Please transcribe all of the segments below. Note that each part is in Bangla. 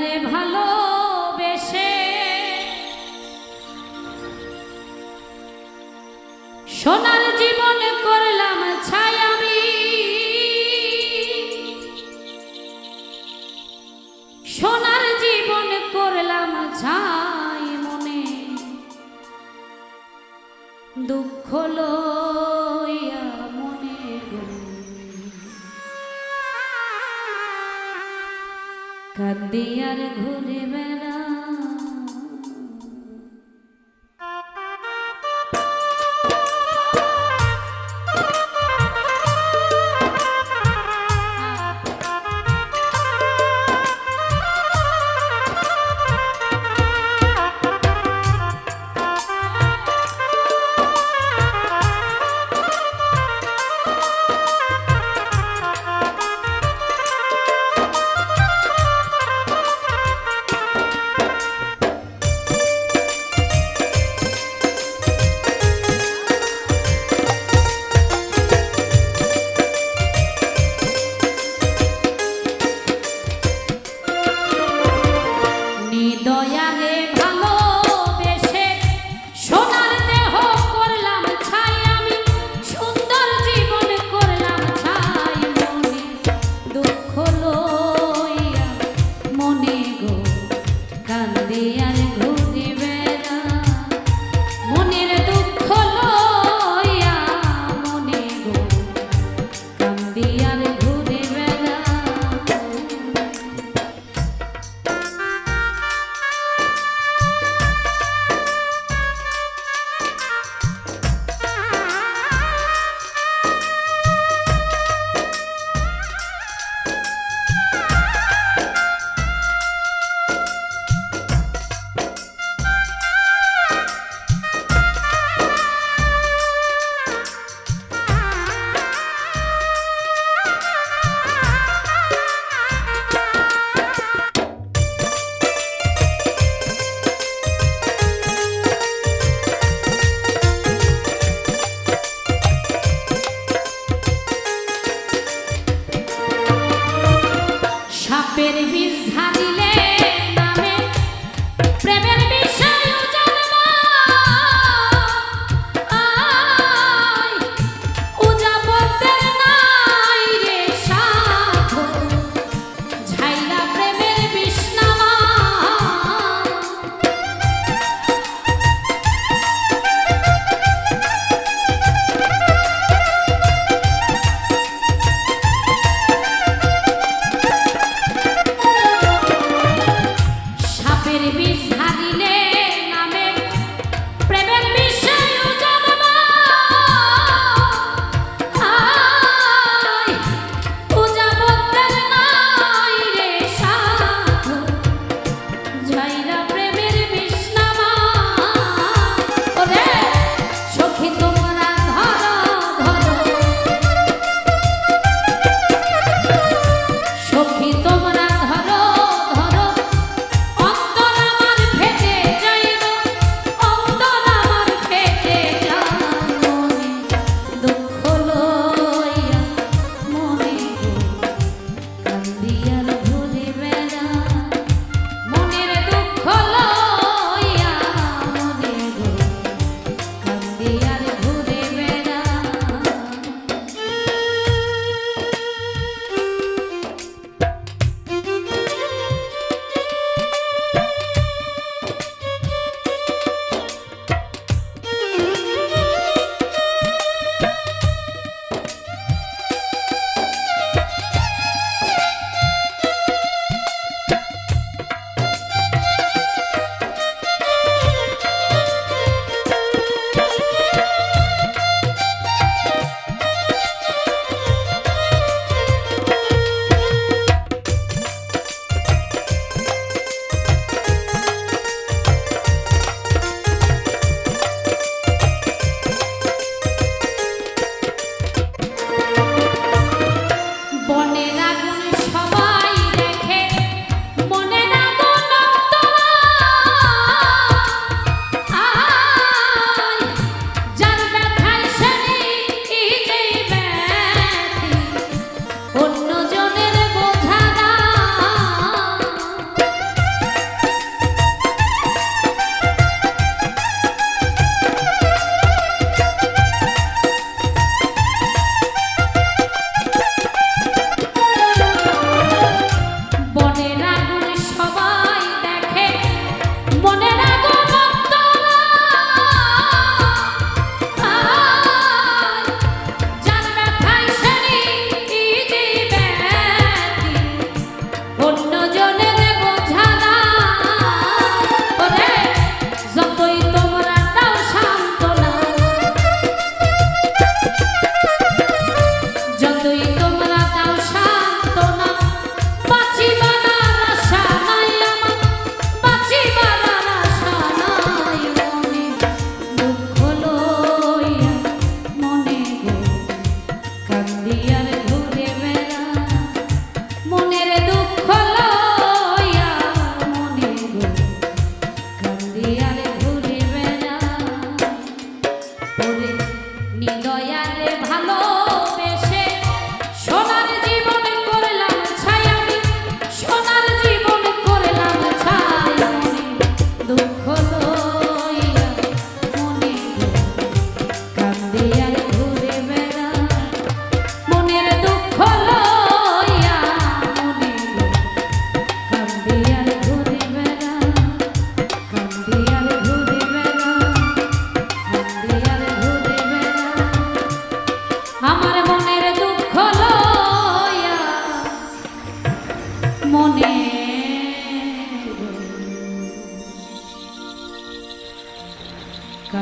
যারে ভালোবেসে সোনার জীবন করলাম ছাই আমি সোনার জীবন করলাম ছাই মনে। দুঃখ লো কান্দি আর ঘুরে বেড়া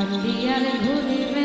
কান্দিয়ার ঘুরে বেড়া